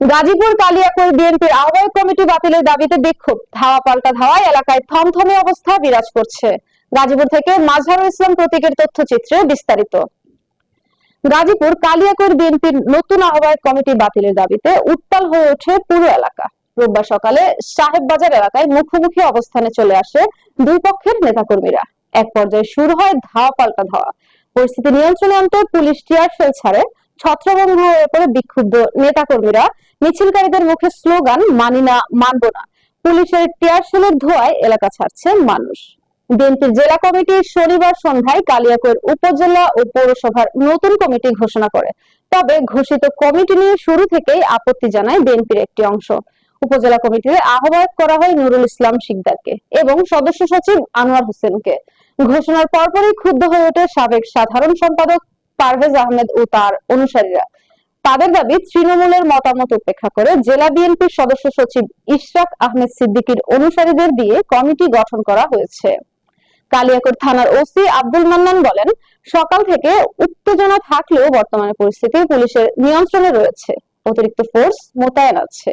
গাজীপুর, কালিয়াকৈর বিএনপির আহ্বায়ক কমিটি বাতিলের দাবিতে বিক্ষোভ। ধাওয়া পাল্টা ধাওয়ায় এলাকায় থমথমে অবস্থা বিরাজ করছে। গাজীপুর থেকে মাজহারুল ইসলাম প্রতীকের তথ্যচিত্রে বিস্তারিত। গাজীপুর, কালিয়াকৈর বিএনপির নতুন আহ্বায়ক কমিটি বাতিলের দাবিতে উত্তাল হয়ে ওঠে পুরো এলাকা। রোববার সকালে সাহেব বাজার এলাকায় মুখোমুখি অবস্থানে চলে আসে দুই পক্ষের নেতাকর্মীরা। এক পর্যায়ে শুরু হয় ধাওয়া পাল্টা ধাওয়া। পরিস্থিতি নিয়ন্ত্রণে আনতে পুলিশ টিয়ার ফেল ছাড়ে। ছত্রভঙ্গ হয়ে পড়ে বিক্ষুব্ধ নেতাকর্মীরা মিছিলকারীদের মুখে স্লোগান, মানি না, মানব না। পুলিশের টিয়ার সেলের ধোঁয়ায় এলাকা ছাড়ছে মানুষ। বিএনপির জেলা কমিটি শনিবার সন্ধ্যায় কালিয়াকৈর উপজেলা ও পৌরসভার নতুন কমিটি ঘোষণা করে। তবে ঘোষিত কমিটি নিয়ে শুরু থেকেই আপত্তি জানায় বিএনপির একটি অংশ। উপজেলা কমিটির আহ্বায়ক করা হয় নুরুল ইসলাম শিকদারকে এবং সদস্য সচিব আনোয়ার হোসেনকে। ঘোষণার পরপরই ক্ষুব্ধ হয়ে ওঠে সাবেক সাধারণ সম্পাদক পারভেজ আহমেদ ও তার অনুসারীরা। তাদের দাবি, তৃণমূলের মতামত উপেক্ষা করে জেলা বিএনপির সদস্য সচিব ইশরাক আহমেদ সিদ্দিকীর অনুসারীদের দিয়ে কমিটি গঠন করা হয়েছে। কালিয়াকৈর থানার ওসি আব্দুল মান্নান বলেন, সকাল থেকে উত্তেজনা থাকলেও বর্তমানে পরিস্থিতি পুলিশের নিয়ন্ত্রণে রয়েছে। অতিরিক্ত ফোর্স মোতায়েন আছে।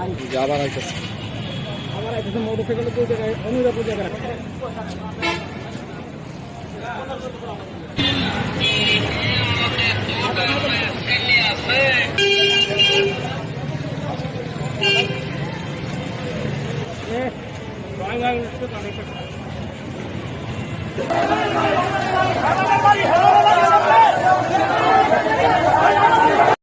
আবার আইতেছে আবার আইতেছে মোটরসাইকেলে কোন জায়গায় অনুরাপুর জায়গায় Hey!